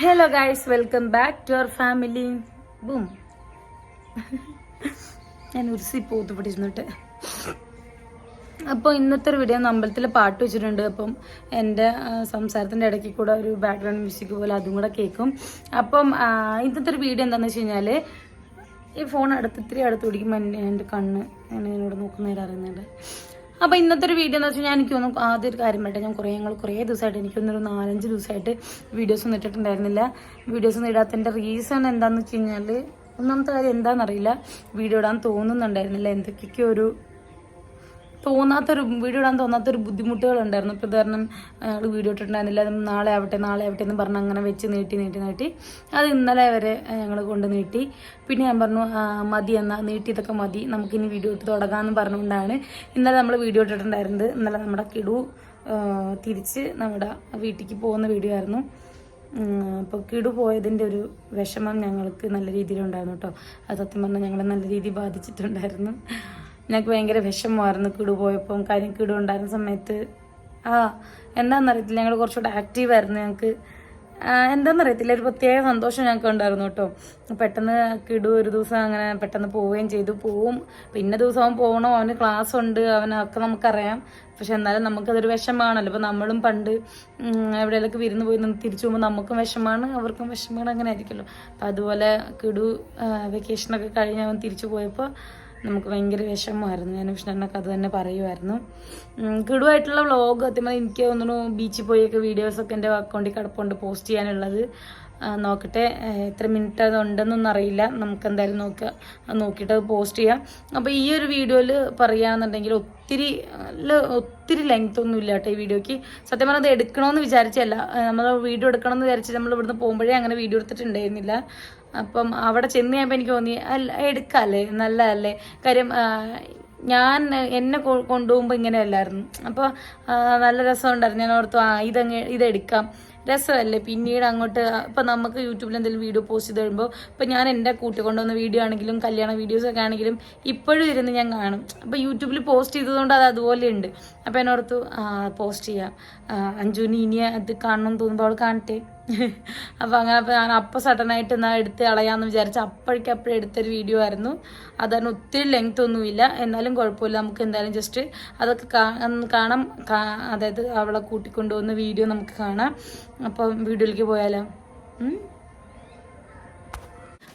Hello guys welcome back to our family boom ഞാൻ ഉരുസി പോത്ത് പിടിച്ചിരുന്നിട്ട് അപ്പോൾ ഇന്നത്തെ ഒരു വീഡിയോ അമ്പലത്തിൽ പാട്ട് വെച്ചിട്ടുണ്ട്. അപ്പം എന്റെ സംസാരത്തിന്റെ ഇടയ്ക്ക് കൂടെ ഒരു ബാക്ക്ഗ്രൗണ്ട് മ്യൂസിക് പോലെ അതും കൂടെ കേൾക്കും അപ്പം ഇന്നത്തെ ഒരു വീഡിയോ എന്താണെന്ന് വെച്ച് കഴിഞ്ഞാൽ ഈ ഫോൺ അടുത്ത് ഇത്തിരി അടുത്ത് പിടിക്കുമ്പോൾ എന്റെ എന്റെ കണ്ണ് ഞാൻ എന്നോട് നോക്കുന്നതിൽ അറിയുന്നുണ്ട്. അപ്പോൾ ഇന്നത്തെ ഒരു വീഡിയോ എന്ന് വെച്ചാൽ ഞാൻ എനിക്ക് തോന്നുന്നു ആദ്യം ഒരു കാര്യം പറയട്ടെ ഞാൻ കുറേ ഞങ്ങൾ കുറേ ദിവസമായിട്ട് എനിക്ക് തോന്നുന്നു ഒരു നാലഞ്ച് ദിവസമായിട്ട് വീഡിയോസ് ഒന്നും ഇട്ടിട്ടുണ്ടായിരുന്നില്ല. വീഡിയോസ് ഒന്നും ഇടാത്തതിന്റെ റീസൺ എന്താണെന്ന് വെച്ച് കഴിഞ്ഞാൽ ഒന്നാമത്തെ കാര്യം എന്താണെന്നറിയില്ല വീഡിയോ ഇടാൻ തോന്നുന്നുണ്ടായിരുന്നില്ല. എന്തൊക്കെയൊക്കെ ഒരു തോന്നാത്തൊരു വീഡിയോ ഇടാൻ തോന്നാത്തൊരു ബുദ്ധിമുട്ടുകളുണ്ടായിരുന്നു. ഇപ്പോൾ കാരണം ഞങ്ങൾ വീഡിയോ ഇട്ടിട്ടുണ്ടായിരുന്നില്ല. അത് നാളെ ആവട്ടെ നാളെ ആവട്ടെ എന്ന് പറഞ്ഞ് അങ്ങനെ വെച്ച് നീട്ടി നീട്ടി നീട്ടി. അത് ഇന്നലെ വരെ ഞങ്ങൾ കൊണ്ട് നീട്ടി. പിന്നെ ഞാൻ പറഞ്ഞു മതി എന്നാൽ നീട്ടിയതൊക്കെ മതി. നമുക്കിനി വീഡിയോ ഇട്ട് തുടങ്ങാമെന്ന് പറഞ്ഞുകൊണ്ടാണ് ഇന്നലെ നമ്മൾ വീഡിയോ ഇട്ടിട്ടുണ്ടായിരുന്നത്. ഇന്നലെ നമ്മുടെ കിടു തിരിച്ച് നമ്മുടെ വീട്ടിലേക്ക് പോകുന്ന വീഡിയോ ആയിരുന്നു. അപ്പോൾ കിടു പോയതിന്റെ ഒരു വിഷമം ഞങ്ങൾക്ക് നല്ല രീതിയിലുണ്ടായിരുന്നു കേട്ടോ. അത് സത്യം പറഞ്ഞാൽ ഞങ്ങളെ നല്ല രീതിയിൽ ബാധിച്ചിട്ടുണ്ടായിരുന്നു. ഞങ്ങൾക്ക് ഭയങ്കര വിഷമമായിരുന്നു കിടു പോയപ്പം കാര്യം കിടു ഉണ്ടായിരുന്ന സമയത്ത്. ആ എന്താണെന്നറിയത്തില്ല ഞങ്ങൾ കുറച്ചുകൂടെ ആക്റ്റീവായിരുന്നു ഞങ്ങൾക്ക് എന്താണെന്നറിയത്തില്ല ഒരു പ്രത്യേക സന്തോഷം ഞങ്ങൾക്ക് ഉണ്ടായിരുന്നു കേട്ടോ. പെട്ടെന്ന് കിടു ഒരു ദിവസം അങ്ങനെ പെട്ടെന്ന് പോവുകയും ചെയ്തു. പോവും. പിന്നെ ദിവസം അവൻ പോകണം അവന് ക്ലാസ് ഉണ്ട് അവനൊക്കെ നമുക്കറിയാം. പക്ഷെ എന്നാലും നമുക്കതൊരു വിഷമാണല്ലോ ഇപ്പം നമ്മളും പണ്ട് എവിടെയെല്ലാം വിരുന്ന് പോയി നിന്ന് തിരിച്ചു പോകുമ്പോൾ നമുക്കും വിഷമാണ് അവർക്കും വിഷമാണ് അങ്ങനെ ആയിരിക്കുമല്ലോ. അപ്പം അതുപോലെ കിടു വെക്കേഷനൊക്കെ കഴിഞ്ഞ് അവൻ തിരിച്ചു പോയപ്പോൾ നമുക്ക് ഭയങ്കര വിഷമമായിരുന്നു. ഞാൻ വിഷ്ണനൊക്കെ അത് തന്നെ പറയുമായിരുന്നു. കിടുവായിട്ടുള്ള വ്ളോഗ് പറഞ്ഞാൽ എനിക്ക് തോന്നുന്നു ബീച്ചിൽ പോയൊക്കെ വീഡിയോസൊക്കെ എന്റെ അക്കൗണ്ടിൽ കിടപ്പുണ്ട് പോസ്റ്റ് ചെയ്യാനുള്ളത്. നോക്കട്ടെ എത്ര മിനിറ്റ് അത് ഉണ്ടെന്നൊന്നും അറിയില്ല. നമുക്ക് എന്തായാലും നോക്കുക നോക്കിയിട്ട് അത് പോസ്റ്റ് ചെയ്യാം. അപ്പോൾ ഈ ഒരു വീഡിയോയിൽ പറയുകയാണെന്നുണ്ടെങ്കിൽ ഒത്തിരി നല്ല ഒത്തിരി ലെങ്ത് ഒന്നും ഇല്ല കേട്ടോ ഈ വീഡിയോക്ക് സത്യം പറഞ്ഞാൽ അത് എടുക്കണമെന്ന് വിചാരിച്ചല്ല. നമ്മൾ വീഡിയോ എടുക്കണമെന്ന് വിചാരിച്ച് നമ്മൾ ഇവിടുന്ന് പോകുമ്പോഴേ അങ്ങനെ വീഡിയോ എടുത്തിട്ടുണ്ടായിരുന്നില്ല. അപ്പം അവിടെ ചെന്ന് കഴിയുമ്പോൾ എനിക്ക് തോന്നി അല്ല എടുക്കാല്ലേ നല്ലതല്ലേ. കാര്യം ഞാൻ എന്നെ കൊണ്ടുപോകുമ്പോൾ ഇങ്ങനെയല്ലായിരുന്നു. അപ്പോൾ നല്ല രസമുണ്ടായിരുന്നു. ഞാൻ ഓർത്തു ആ ഇതങ്ങ് ഇതെടുക്കാം. രസമല്ലേ പിന്നീട് അങ്ങോട്ട് ഇപ്പം നമുക്ക് യൂട്യൂബിൽ എന്തെങ്കിലും വീഡിയോ പോസ്റ്റ് ചെയ്ത് കഴിയുമ്പോൾ ഇപ്പം ഞാൻ എന്റെ കൂട്ടി കൊണ്ടുവന്ന വീഡിയോ ആണെങ്കിലും കല്യാണ വീഡിയോസൊക്കെ ആണെങ്കിലും ഇപ്പോഴും ഇരുന്ന് ഞാൻ കാണും. അപ്പോൾ യൂട്യൂബിൽ പോസ്റ്റ് ചെയ്തതുകൊണ്ട് അത് അതുപോലെ ഉണ്ട്. അപ്പോൾ എന്നോർത്തു പോസ്റ്റ് ചെയ്യാം. അഞ്ജുവിന് ഇനി അത് കാണണം എന്ന് തോന്നുമ്പോൾ അവൾ കാണട്ടെ. അപ്പോൾ അങ്ങനെ അപ്പോൾ ഞാൻ അപ്പോൾ സഡനായിട്ട് എന്നാൽ എടുത്ത് കളയാമെന്ന് വിചാരിച്ച അപ്പോഴേക്കപ്പോഴും എടുത്തൊരു വീഡിയോ ആയിരുന്നു. അതാണ് ഒത്തിരി ലെങ്ത് ഒന്നുമില്ല. എന്നാലും കുഴപ്പമില്ല. നമുക്ക് എന്തായാലും ജസ്റ്റ് അതൊക്കെ കാണാം. അതായത് അവളെ കൂട്ടിക്കൊണ്ടുപോകുന്ന വീഡിയോ നമുക്ക് കാണാം. അപ്പം വീഡിയോയിലേക്ക് പോയാലോ?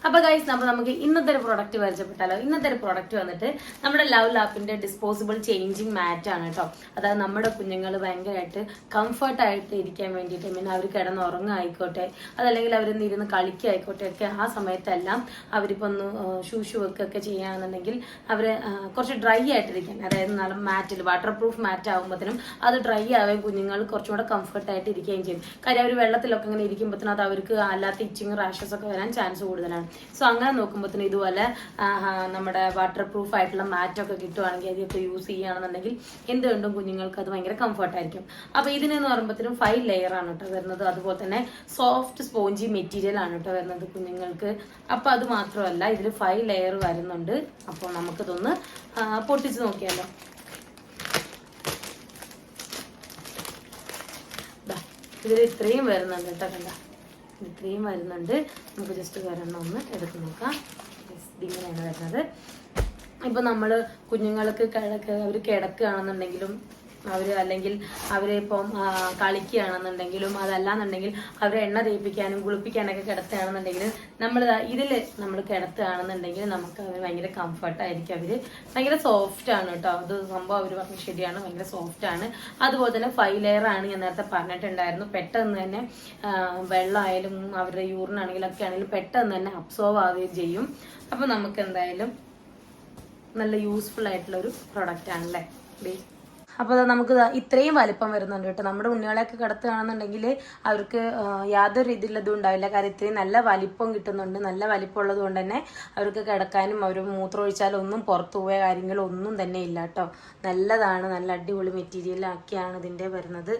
അപ്പൊ ഗൈസ് നമ്മൾ നമുക്ക് ഇന്നത്തെ ഒരു പ്രോഡക്റ്റ് പരിചയപ്പെട്ടാലോ? ഇന്നത്തെ ഒരു പ്രോഡക്റ്റ് വന്നിട്ട് നമ്മുടെ ലവ് ലാപ്പിന്റെ ഡിസ്പോസിബിൾ ചേഞ്ചിങ് മാറ്റ് ആണ് കേട്ടോ അതായത് നമ്മുടെ കുഞ്ഞുങ്ങൾ ഭയങ്കരമായിട്ട് കംഫർട്ട് ആയിട്ട് ഇരിക്കാൻ വേണ്ടിയിട്ട് പിന്നെ അവർ കിടന്ന് ഉറങ്ങായിക്കോട്ടെ അതല്ലെങ്കിൽ അവരൊന്ന് ഇരുന്ന് കളിക്കായിക്കോട്ടെ ഒക്കെ ആ സമയത്തെല്ലാം അവരിപ്പോ ഒന്ന് ഷൂഷു വെക്കൊക്കെ ചെയ്യുകയാണെന്നുണ്ടെങ്കിൽ അവർ കുറച്ച് ഡ്രൈ ആയിട്ടിരിക്കാൻ അതായത് നല്ല മാറ്റിൽ വാട്ടർ പ്രൂഫ് മാറ്റ് ആകുമ്പോഴത്തേനും അത് ഡ്രൈ ആവുകയും കുഞ്ഞുങ്ങൾ കുറച്ചും കൂടെ കംഫർട്ട് ആയിട്ട് ഇരിക്കുകയും ചെയ്യും. കാര്യം അവർ വെള്ളത്തിലൊക്കെ ഇങ്ങനെ ഇരിക്കുമ്പോഴത്തേനും അത് അവർക്ക് അല്ലാത്ത ഇച്ചിങ് റാഷസ് ഒക്കെ വരാൻ ചാൻസ് കൂടുതലാണ്. സോ അങ്ങനെ നോക്കുമ്പോഴത്തേനും ഇതുപോലെ നമ്മുടെ വാട്ടർ പ്രൂഫ് ആയിട്ടുള്ള മാറ്റൊക്കെ കിട്ടുവാണെങ്കിൽ അതൊക്കെ യൂസ് ചെയ്യുകയാണെന്നുണ്ടെങ്കിൽ എന്തുകൊണ്ടും കുഞ്ഞുങ്ങൾക്ക് അത് ഭയങ്കര കംഫർട്ട് ആയിരിക്കും. അപ്പൊ ഇതിനെന്ന് പറയുമ്പോഴത്തേനും ഫൈവ് ലെയർ ആണ് കേട്ടോ വരുന്നത്. അതുപോലെ തന്നെ സോഫ്റ്റ് സ്പോഞ്ചി മെറ്റീരിയൽ ആണ് കേട്ടോ വരുന്നത് കുഞ്ഞുങ്ങൾക്ക്. അപ്പൊ അത് മാത്രമല്ല ഇതിൽ ഫൈവ് ലെയർ വരുന്നുണ്ട്. അപ്പോൾ നമുക്കിതൊന്ന് പൊട്ടിച്ച് നോക്കിയാലോ. ഇതിൽ ഇത്രയും വരുന്നുണ്ട് കേട്ടോ കണ്ട. ഇത്രയും വരുന്നുണ്ട്. നമുക്ക് ജസ്റ്റ് ഒരെണ്ണം ഒന്ന് എടുത്ത് നോക്കാം. ഇങ്ങനെയാണ് വരുന്നത്. ഇപ്പൊ നമ്മൾ കുഞ്ഞുങ്ങൾക്ക് കിഴക്ക് അവർ കിടക്കുകയാണെന്നുണ്ടെങ്കിലും അവർ അല്ലെങ്കിൽ അവരിപ്പം കളിക്കുകയാണെന്നുണ്ടെങ്കിലും അതല്ലാന്നുണ്ടെങ്കിൽ അവരെ എണ്ണ തേപ്പിക്കാനും കുളിപ്പിക്കാനൊക്കെ കിടത്തുകയാണെന്നുണ്ടെങ്കിൽ നമ്മൾ ഇതിൽ നമ്മൾ കിടത്തുകയാണെന്നുണ്ടെങ്കിൽ നമുക്ക് അവർ ഭയങ്കര കംഫർട്ടായിരിക്കും അവർ ഭയങ്കര സോഫ്റ്റ് ആണ് കേട്ടോ. അത് സംഭവം അവർ പറഞ്ഞ ശരിയാണ്. ഭയങ്കര സോഫ്റ്റ് ആണ്. അതുപോലെ തന്നെ ഫൈവ് ലെയർ ആണ് ഞാൻ നേരത്തെ പറഞ്ഞിട്ടുണ്ടായിരുന്നു. പെട്ടെന്ന് തന്നെ വെള്ളമായാലും അവരുടെ യൂറിനാണെങ്കിലും ഒക്കെ ആണെങ്കിലും പെട്ടെന്ന് തന്നെ അബ്സോർവ് ആവുകയും ചെയ്യും. അപ്പോൾ നമുക്ക് എന്തായാലും നല്ല യൂസ്ഫുൾ ആയിട്ടുള്ള ഒരു പ്രൊഡക്റ്റ് ആണല്ലേ. അപ്പോൾ നമുക്ക് ഇത്രയും വലിപ്പം വരുന്നുണ്ട് കേട്ടോ. നമ്മുടെ ഉണ്ണികളെയൊക്കെ കിടത്തുകയാണെന്നുണ്ടെങ്കിൽ അവർക്ക് യാതൊരു രീതിയിലുള്ള ഇതും ഉണ്ടാവില്ല. കാര്യം ഇത്രയും നല്ല വലിപ്പം കിട്ടുന്നുണ്ട്. നല്ല വലിപ്പം ഉള്ളത് കൊണ്ട് തന്നെ അവർക്ക് കിടക്കാനും അവർ മൂത്രമൊഴിച്ചാലൊന്നും പുറത്തു പോയ കാര്യങ്ങളൊന്നും തന്നെ ഇല്ല കേട്ടോ. നല്ലതാണ്. നല്ല അടിപൊളി മെറ്റീരിയൽ ആക്കിയാണ് ഇതിന്റെ വരുന്നത്.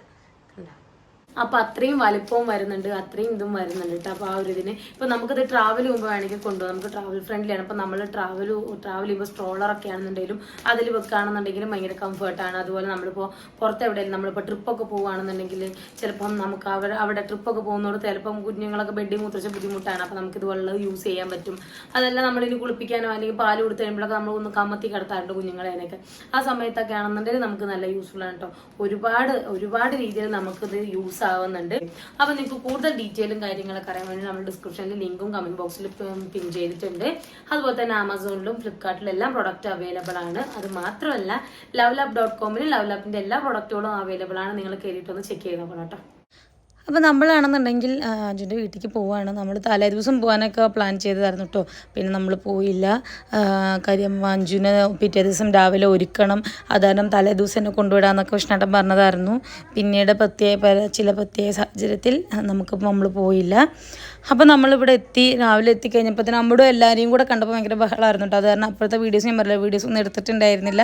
അപ്പൊ അത്രയും വലുപ്പവും വരുന്നുണ്ട് അത്രയും ഇതും വരുന്നുണ്ട് കേട്ടോ അപ്പൊ ആ ഒരു ഇതിന്. ഇപ്പൊ നമുക്കത് ട്രാവൽ ചെയ്യുമ്പോൾ വേണമെങ്കിൽ കൊണ്ടുപോകാം. നമുക്ക് ട്രാവൽ ഫ്രണ്ട്ലിയാണ് അപ്പൊ നമ്മൾ ട്രാവൽ ട്രാവൽ ചെയ്യുമ്പോൾ സ്ട്രോളർ ഒക്കെ ആണെന്നുണ്ടെങ്കിലും അതിൽ വെക്കുകയാണെന്നുണ്ടെങ്കിലും ഭയങ്കര കംഫർട്ടാണ് അതുപോലെ നമ്മളിപ്പോൾ പുറത്ത് എവിടെയെങ്കിലും നമ്മളിപ്പോൾ ട്രിപ്പൊക്കെ പോവുകയാണെന്നുണ്ടെങ്കിൽ ചിലപ്പം നമുക്ക് അവിടെ അവിടെ ട്രിപ്പൊക്കെ പോകുന്നതോട് ചിലപ്പം കുഞ്ഞുങ്ങളൊക്കെ ബെഡിൽ മൂത്രച്ച ബുദ്ധിമുട്ടാണ്. അപ്പം നമുക്ക് ഇതുപോലുള്ളത് യൂസ് ചെയ്യാൻ പറ്റും. അതല്ല നമ്മളിനി കുളിപ്പിക്കാനോ അല്ലെങ്കിൽ പാൽ കൊടുത്തു കഴിയുമ്പോഴൊക്കെ നമ്മൾ ഒന്ന് കമ്മത്തി കിടത്താറുണ്ട് കുഞ്ഞുങ്ങളെ അതിനൊക്കെ. ആ സമയത്തൊക്കെ ആണെന്നുണ്ടെങ്കിൽ നമുക്ക് നല്ല യൂസ്ഫുൾ ആണ് കേട്ടോ ഒരുപാട് ഒരുപാട് രീതിയിൽ നമുക്കിത് യൂസ് ആവുന്നുണ്ട്. അപ്പോൾ നിങ്ങൾക്ക് കൂടുതൽ ഡീറ്റെയിലും കാര്യങ്ങളൊക്കെ അറിയാൻ വേണ്ടി നമ്മൾ ഡിസ്ക്രിപ്ഷനിൽ ലിങ്കും കമന്റ് ബോക്സിൽ പിൻ ചെയ്തിട്ടുണ്ട്. അതുപോലെ തന്നെ ആമസോണിലും ഫ്ലിപ്കാർട്ടിലും എല്ലാം പ്രൊഡക്റ്റ് അവൈലബിൾ ആണ്. അത് മാത്രമല്ല ലവ് ലാബ് ഡോട്ട് കോമിൽ ലവ് ലാബിന്റെ എല്ലാ പ്രൊഡക്റ്റുകളും അവൈലബിൾ ആണ്. നിങ്ങൾ കയറിയിട്ടൊന്ന് ചെക്ക് ചെയ്ത് നോക്കണം കേട്ടോ. അപ്പോൾ നമ്മളാണെന്നുണ്ടെങ്കിൽ അജുന്റെ വീട്ടിലേക്ക് പോവുകയാണ് നമ്മൾ തലേ ദിവസം പോകാനൊക്കെ പ്ലാൻ ചെയ്തതായിരുന്നു കേട്ടോ പിന്നെ നമ്മൾ പോയില്ല. കാര്യം അഞ്ജുനെ പിറ്റേ ദിവസം രാവിലെ ഒരുക്കണം. അതാരണം തലേ ദിവസം എന്നെ കൊണ്ടുവിടാമെന്നൊക്കെ കൃഷ്ണേട്ടൻ പറഞ്ഞതായിരുന്നു. പിന്നീട് പ്രത്യേക ചില പ്രത്യേക സാഹചര്യത്തിൽ നമുക്ക് നമ്മൾ പോയില്ല. അപ്പോൾ നമ്മളിവിടെ എത്തി രാവിലെ എത്തിക്കഴിഞ്ഞപ്പോൾ തന്നെ നമ്മുടെ എല്ലാവരെയും കൂടെ കണ്ടപ്പോൾ ഭയങ്കര ബഹളമായിരുന്നു അത് കാരണം അപ്പോഴത്തെ വീഡിയോസ് ഞാൻ പറഞ്ഞില്ല വീഡിയോസ് ഒന്നും എടുത്തിട്ടുണ്ടായിരുന്നില്ല.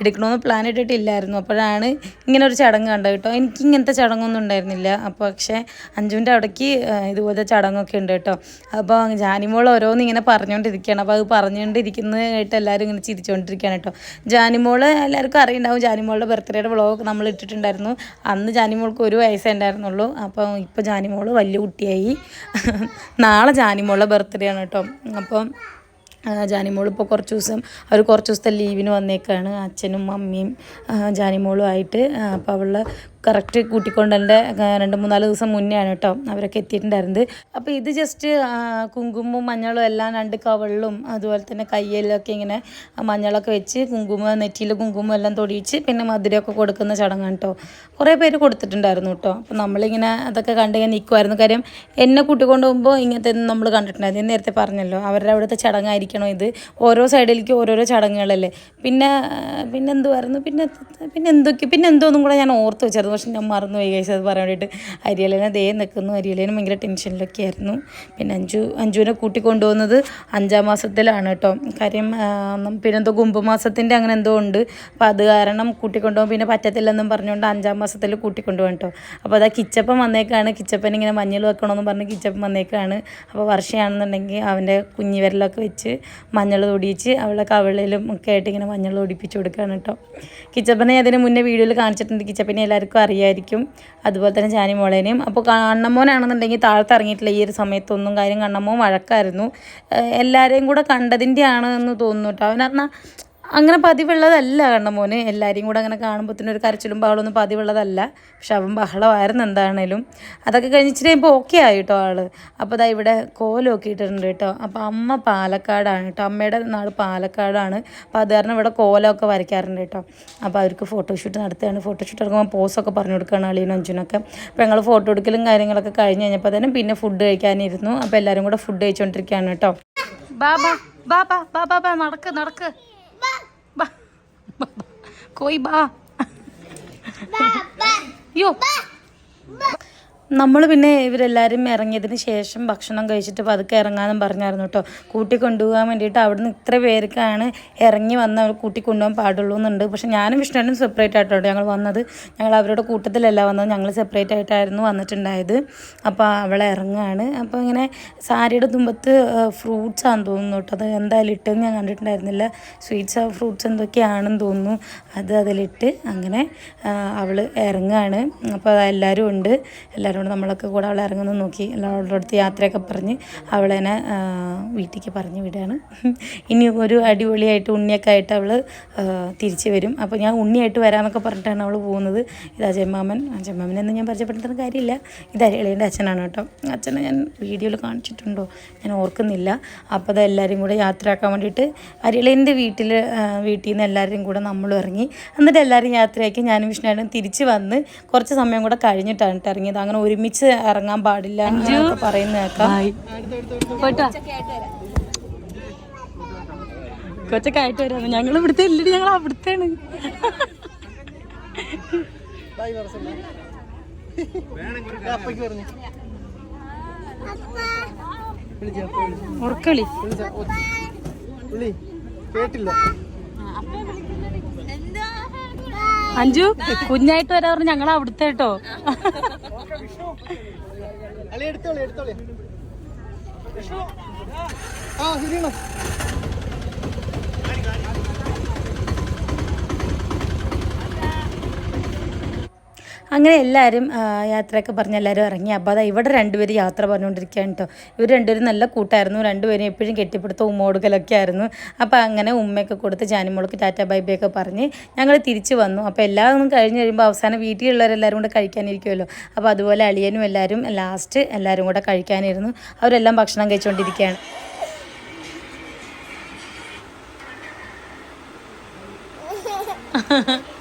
എടുക്കണമെന്ന് പ്ലാൻ ഇട്ടിട്ടില്ലായിരുന്നു. അപ്പോഴാണ് ഇങ്ങനെ ഒരു ചടങ്ങ് കണ്ടത് കേട്ടോ എനിക്ക് ഇങ്ങനത്തെ ചടങ്ങൊന്നും ഉണ്ടായിരുന്നില്ല. അപ്പോൾ പക്ഷേ അഞ്ജുവിന്റെ അവിടേക്ക് ഇതുപോലത്തെ ചടങ്ങൊക്കെ ഉണ്ട് കേട്ടോ അപ്പോൾ ജാനിമോൾ ഓരോന്ന് ഇങ്ങനെ പറഞ്ഞുകൊണ്ടിരിക്കുകയാണ് അപ്പോൾ അത് പറഞ്ഞുകൊണ്ടിരിക്കുന്നത് കേട്ട് എല്ലാവരും ഇങ്ങനെ ചിരിച്ചുകൊണ്ടിരിക്കുകയാണ് കേട്ടോ ജാനിമോൾ എല്ലാവർക്കും അറിയുണ്ടാവും. ജാനിമോളുടെ ബർത്ത്ഡേയുടെ വ്ളോഗ് നമ്മൾ ഇട്ടിട്ടുണ്ടായിരുന്നു. അന്ന് ജാനിമോൾക്ക് ഒരു വയസ്സേ ഉണ്ടായിരുന്നുള്ളൂ. അപ്പോൾ ഇപ്പോൾ ജാനിമോൾ വലിയ കുട്ടിയായി. നാളെ ജാനിമോളുടെ ബർത്ത്ഡേ ആണ് കേട്ടോ. അപ്പം ജാനിമോൾ ഇപ്പോൾ കുറച്ച് ദിവസം അവർ കുറച്ച് ദിവസത്തെ ലീവിന് വന്നേക്കാണ്. അച്ഛനും മമ്മിയും ജാനിമോളും ആയിട്ട് അപ്പോൾ അവളെ കറക്റ്റ് കൂട്ടിക്കൊണ്ടെന്റെ രണ്ട് മൂന്നാൽ ദിവസം മുന്നേ ആണ് കേട്ടോ അവരൊക്കെ എത്തിയിട്ടുണ്ടായിരുന്നത്. അപ്പോൾ ഇത് ജസ്റ്റ് കുങ്കുമവും മഞ്ഞളും എല്ലാം രണ്ട് കവളിലും അതുപോലെ തന്നെ കയ്യിലൊക്കെ ഇങ്ങനെ മഞ്ഞളൊക്കെ വെച്ച് കുങ്കുമം നെറ്റിയിൽ കുങ്കുമം എല്ലാം തൊടിയിച്ച് പിന്നെ മധുരമൊക്കെ കൊടുക്കുന്ന ചടങ്ങാണ് കേട്ടോ കുറേ പേര് കൊടുത്തിട്ടുണ്ടായിരുന്നു കേട്ടോ അപ്പോൾ നമ്മളിങ്ങനെ അതൊക്കെ കണ്ടിങ്ങനെ നിൽക്കുമായിരുന്നു കാര്യം എന്നെ കൂട്ടിക്കൊണ്ട് പോകുമ്പോൾ ഇങ്ങനത്തെ നമ്മൾ കണ്ടിട്ടുണ്ടായിരുന്നു ഞാൻ നേരത്തെ പറഞ്ഞല്ലോ അവരുടെ അവിടുത്തെ ചടങ്ങായിരിക്കണം ഇത്? ഓരോ സൈഡിലേക്ക് ഓരോരോ ചടങ്ങുകളല്ലേ. പിന്നെ പിന്നെ എന്തുമായിരുന്നു പിന്നെ പിന്നെ എന്തൊക്കെ? പിന്നെ എന്തോന്നും കൂടെ ഞാൻ ഓർത്ത് വെച്ചായിരുന്നു പക്ഷെ ഞാൻ മറന്നു പോയി കഴിച്ചത് അത് പറയാൻ വേണ്ടിയിട്ട് അരിയലേനെ ദേ നിൽക്കുന്നു അരിയലേനും ഭയങ്കര ടെൻഷനിലൊക്കെ ആയിരുന്നു. പിന്നെ അഞ്ചു അഞ്ചുവിനെ കൂട്ടിക്കൊണ്ടുപോകുന്നത് അഞ്ചാം മാസത്തിലാണ് കേട്ടോ കാര്യം പിന്നെ എന്തോ കുംഭമാസത്തിന്റെ അങ്ങനെ എന്തോ ഉണ്ട്. അപ്പോൾ അത് കാരണം കൂട്ടിക്കൊണ്ടുപോകും പിന്നെ പറ്റത്തില്ലെന്നും പറഞ്ഞുകൊണ്ട് അഞ്ചാം മാസത്തിൽ കൂട്ടിക്കൊണ്ടുപോകും കേട്ടോ അപ്പോൾ അതാ കിച്ചപ്പൻ വന്നേക്കാണ്. കിച്ചപ്പൻ ഇങ്ങനെ മഞ്ഞൾ വെക്കണമെന്ന് പറഞ്ഞ് കിച്ചപ്പൻ വന്നേക്കാണ്. അപ്പോൾ വർഷയാണെന്നുണ്ടെങ്കിൽ അവന്റെ കുഞ്ഞി വിരലൊക്കെ വെച്ച് മഞ്ഞൾ തൊടിയിച്ച് അവളെ കവിളിലും ഒക്കെ ആയിട്ട് ഇങ്ങനെ മഞ്ഞൾ തൊടിപ്പിച്ച് കൊടുക്കുകയാണ് കേട്ടോ കിച്ചപ്പനെ അതിന് മുന്നേ വീഡിയോയിൽ കാണിച്ചിട്ടുണ്ട്. കിച്ചപ്പനെ എല്ലാവർക്കും അറിയായിരിക്കും. അതുപോലെ തന്നെ ജാനി മോളേനെയും അപ്പോൾ കണ്ണമ്മോനാണെന്നുണ്ടെങ്കിൽ താഴത്ത് ഇറങ്ങിയിട്ടില്ല. ഈ ഒരു സമയത്തൊന്നും കാര്യം കണ്ണമ്മോൻ വഴക്കായിരുന്നു. എല്ലാവരെയും കൂടെ കണ്ടതിന്റെ ആണ് എന്ന് തോന്നുന്നു കേട്ടോ. അവൻ പറഞ്ഞാൽ അങ്ങനെ പതിവുള്ളതല്ല കണ്ണമോന് എല്ലാവരെയും കൂടെ അങ്ങനെ കാണുമ്പോഴത്തേനും ഒരു കരച്ചിലും ബഹളമൊന്നും പതിവുള്ളതല്ല. പക്ഷെ അവൻ ബഹളമായിരുന്നു എന്താണേലും. അതൊക്കെ കഴിഞ്ഞിട്ട് ഇപ്പോൾ ഓക്കെ ആയി കേട്ടോ ആൾ. അപ്പോൾ ദാ ഇവിടെ കോലൊക്കെ ഇട്ടിട്ടുണ്ട് കേട്ടോ അപ്പോൾ അമ്മ പാലക്കാടാണ് കേട്ടോ അമ്മയുടെ നാട് പാലക്കാടാണ്. അപ്പോൾ അത് കാരണം ഇവിടെ കോലമൊക്കെ വരയ്ക്കാറുണ്ട് കേട്ടോ അപ്പോൾ അവർക്ക് ഫോട്ടോഷൂട്ട് നടത്തുകയാണ്. ഫോട്ടോഷൂട്ട് എടുക്കുമ്പോൾ പോസൊക്കെ പറഞ്ഞു കൊടുക്കുകയാണ് അളിയനും അഞ്ചുനൊക്കെ അപ്പോൾ ഞങ്ങൾ ഫോട്ടോ എടുക്കലും കാര്യങ്ങളൊക്കെ കഴിഞ്ഞ് കഴിഞ്ഞപ്പോൾ തന്നെ പിന്നെ ഫുഡ് കഴിക്കാനിരുന്നു. അപ്പോൾ എല്ലാവരും കൂടെ ഫുഡ് കഴിച്ചുകൊണ്ടിരിക്കുകയാണ് കേട്ടോ ബാബാ ബാബാ ബാബാ നടക്ക് ബാ ബാ ബാ നടക്ക് നടക്ക് ബാ ബാ, ബാ. കോയി ബാ യോ നമ്മൾ പിന്നെ ഇവരെല്ലാവരും ഇറങ്ങിയതിന് ശേഷം ഭക്ഷണം കഴിച്ചിട്ട് പതുക്കെ ഇറങ്ങാമെന്നും പറഞ്ഞായിരുന്നു കേട്ടോ. കൂട്ടി കൊണ്ടുപോകാൻ വേണ്ടിയിട്ട് അവിടുന്ന് ഇത്ര പേർക്കാണ് ഇറങ്ങി വന്ന് അവർ കൂട്ടി കൊണ്ടുപോകാൻ പാടുള്ളൂ എന്നുണ്ട്. പക്ഷേ ഞാനും വിഷ്ണുനും സെപ്പറേറ്റ് ആയിട്ടോ ഞങ്ങൾ വന്നത്. ഞങ്ങൾ അവരുടെ കൂട്ടത്തിലല്ല വന്നത്. ഞങ്ങൾ സെപ്പറേറ്റ് ആയിട്ടായിരുന്നു വന്നിട്ടുണ്ടായത്. അപ്പോൾ അവളെ ഇറങ്ങുകയാണ് അപ്പോൾ ഇങ്ങനെ സാരിയുടെ തുമ്പത്ത് ഫ്രൂട്ട്സ് ആണെന്ന് തോന്നുന്നു കേട്ടോ. അത് എന്തായാലും ഇട്ടെന്ന് ഞാൻ കണ്ടിട്ടുണ്ടായിരുന്നില്ല. സ്വീറ്റ്സ് ഫ്രൂട്ട്സ് എന്തൊക്കെയാണെന്ന് തോന്നുന്നു. അത് അതിലിട്ട് അങ്ങനെ അവൾ ഇറങ്ങുകയാണ് അപ്പോൾ എല്ലാവരും ഉണ്ട്. എല്ലാവരും കൂടെ നമ്മളൊക്കെ കൂടെ അവളെ ഇറങ്ങുന്നു നോക്കി എല്ലാവരുടെ അടുത്ത് യാത്രയൊക്കെ പറഞ്ഞ് അവളെന്നെ വീട്ടിലേക്ക് പറഞ്ഞു വിടുകയാണ് ഇനി ഒരു അടിപൊളിയായിട്ട് ഉണ്ണിയൊക്കെ ആയിട്ട് അവൾ തിരിച്ചു വരും. അപ്പോൾ ഞാൻ ഉണ്ണിയായിട്ട് വരാമെന്നൊക്കെ പറഞ്ഞിട്ടാണ് അവൾ പോകുന്നത്. ഇത് അജയമാമൻ അജയമാമനെന്ന് ഞാൻ പരിചയപ്പെടുത്തുന്ന കാര്യമില്ല. ഇത് അരളിയുടെ അച്ഛനാണ് കേട്ടോ. അച്ഛനെ ഞാൻ വീഡിയോയിൽ കാണിച്ചിട്ടുണ്ടോ? ഞാൻ ഓർക്കുന്നില്ല. അപ്പോൾ അത് എല്ലാവരും കൂടെ യാത്രയാക്കാൻ വേണ്ടിയിട്ട് അരളിന്റെ വീട്ടിൽ വീട്ടിൽ നിന്ന് എല്ലാവരും കൂടെ നമ്മളും ഇറങ്ങി. എന്നിട്ട് എല്ലാവരും യാത്രയാക്കി ഞാനും വിഷ്ണുവായിട്ടും തിരിച്ച് വന്ന് കുറച്ച് സമയം കൂടെ കഴിഞ്ഞിട്ടാണ് ഇറങ്ങിയത്. അങ്ങനെ ഒരുമിച്ച് ഇറങ്ങാൻ പാടില്ല എന്നൊക്കെ പറയുന്ന കേൾക്കാം കൊച്ചൊക്കെ ആയിട്ട് വരാം. ഞങ്ങൾ ഇവിടുത്തെ ഇല്ലടി ഞങ്ങൾ അവിടുത്തെയാണ്. ഉറക്കളി. കേട്ടില്ല അഞ്ചു കുഞ്ഞായിട്ട് വരാ പറഞ്ഞു ഞങ്ങൾ അവിടുത്തെ കേട്ടോ. അല്ലെ എടുത്തോളെ എടുത്തോളെ. ആ ശരിയാണോ അങ്ങനെ എല്ലാവരും യാത്രയൊക്കെ പറഞ്ഞ് എല്ലാവരും ഇറങ്ങി. അപ്പോൾ അതാ ഇവിടെ രണ്ടുപേരും യാത്ര പറഞ്ഞുകൊണ്ടിരിക്കുകയാണ് കേട്ടോ ഇവർ രണ്ടുപേരും നല്ല കൂട്ടായിരുന്നു. രണ്ടുപേരും എപ്പോഴും കെട്ടിപ്പിടുത്ത ഉമ്മ കൊടുക്കലൊക്കെ ആയിരുന്നു. അപ്പോൾ അങ്ങനെ ഉമ്മയൊക്കെ കൊടുത്ത് ജാനിമോൾക്ക് ടാറ്റ ബൈ ബൈ ഒക്കെ പറഞ്ഞ് ഞങ്ങൾ തിരിച്ചു വന്നു. അപ്പോൾ എല്ലാവരും കഴിഞ്ഞ് കഴിയുമ്പോൾ അവസാനം വീട്ടിലുള്ളവരെല്ലാവരും കൂടെ കഴിക്കാനിരിക്കുമല്ലോ അപ്പോൾ അതുപോലെ അളിയനും എല്ലാവരും ലാസ്റ്റ് എല്ലാവരും കൂടെ കഴിക്കാനിരുന്നു. അവരെല്ലാം ഭക്ഷണം കഴിച്ചുകൊണ്ടിരിക്കുകയാണ് ഒരു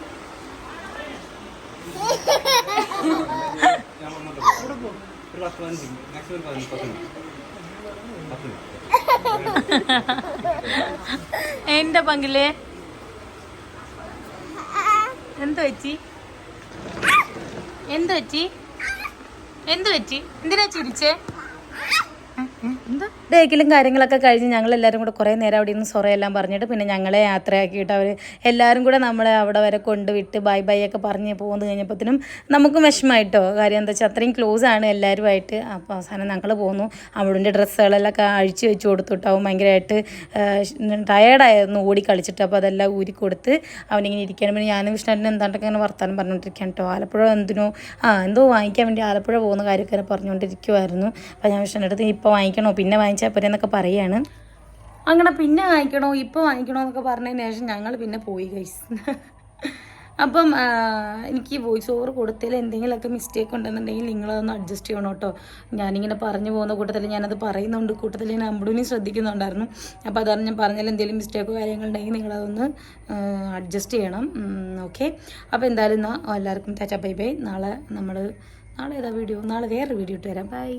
എന്റെ പങ്കിലേ? എന്ത് വെച്ചി എന്ത് വെച്ചി എന്ത് വെച്ചി എന്തിനാ ചിരിച്ചേ? ഡേക്കിലും കാര്യങ്ങളൊക്കെ കഴിഞ്ഞ് ഞങ്ങൾ എല്ലാവരും കൂടെ കുറേ നേരം അവിടെ നിന്ന് സൊറയെല്ലാം പറഞ്ഞിട്ട് പിന്നെ ഞങ്ങളെ യാത്രയാക്കിയിട്ട് അവർ എല്ലാവരും കൂടെ നമ്മളെ അവിടെ വരെ കൊണ്ടുവിട്ട് ബൈ ബൈ ഒക്കെ പറഞ്ഞ് പോകുന്നത് കഴിഞ്ഞപ്പോഴത്തേനും നമുക്കും വിഷമമായിട്ടോ. കാര്യം എന്താ വെച്ചാൽ അത്രയും ക്ലോസ് ആണ് എല്ലാവരുമായിട്ട് അപ്പോൾ അവസാനം ഞങ്ങൾ പോന്നു. അവളുടെ ഡ്രസ്സുകളെല്ലാം അഴിച്ചു വെച്ച് കൊടുത്തിട്ടാവും ഭയങ്കരമായിട്ട് ടയേർഡായിരുന്നു ഓടി കളിച്ചിട്ട് അപ്പോൾ അതെല്ലാം ഊരി കൊടുത്ത് അവനിങ്ങനെ ഇരിക്കാൻ പിന്നെ ഞാനും വിഷ്ണുവിനും എന്താണ്ടൊക്കെ ഇങ്ങനെ വർത്താനം പറഞ്ഞുകൊണ്ടിരിക്കുകയാണ് കേട്ടോ ആലപ്പുഴ എന്തിനോ ആ എന്തോ വാങ്ങിക്കാൻ വേണ്ടി ആലപ്പുഴ പോകുന്ന കാര്യമൊക്കെ പറഞ്ഞുകൊണ്ടിരിക്കുമായിരുന്നു അപ്പോൾ ഞാൻ വിഷ്ണുവിന്റെ അടുത്ത് ഇപ്പോൾ വാങ്ങിക്കണോ? പിന്നെ വാങ്ങിച്ചാൽ പോരെ എന്നൊക്കെ പറയുകയാണ് അങ്ങനെ പിന്നെ വാങ്ങിക്കണോ ഇപ്പോൾ വാങ്ങിക്കണോ എന്നൊക്കെ പറഞ്ഞതിന് ശേഷം ഞങ്ങൾ പിന്നെ പോയി ഗൈസ് അപ്പം എനിക്ക് വോയിസ് ഓവർ കൊടുത്തതിൽ എന്തെങ്കിലുമൊക്കെ മിസ്റ്റേക്ക് ഉണ്ടെന്നുണ്ടെങ്കിൽ നിങ്ങളതൊന്ന് അഡ്ജസ്റ്റ് ചെയ്യണം കേട്ടോ. ഞാനിങ്ങനെ പറഞ്ഞു പോകുന്ന കൂട്ടത്തിൽ ഞാനത് പറയുന്നുണ്ട്. കൂട്ടത്തിൽ ഞാൻ അമ്പടൂനി ശ്രദ്ധിക്കുന്നുണ്ടായിരുന്നു. അപ്പോൾ അതാണ് ഞാൻ പറഞ്ഞാൽ എന്തെങ്കിലും മിസ്റ്റേക്കോ കാര്യങ്ങളുണ്ടെങ്കിൽ നിങ്ങളതൊന്ന് അഡ്ജസ്റ്റ് ചെയ്യണം. ഓക്കെ അപ്പോൾ എന്തായാലും എല്ലാവർക്കും ടാറ്റ ബൈ ബൈ. നാളെ നമ്മൾ നാളെ ഏതാ വീഡിയോ നാളെ വേറൊരു വീഡിയോ ഇട്ട് തരാം ബൈ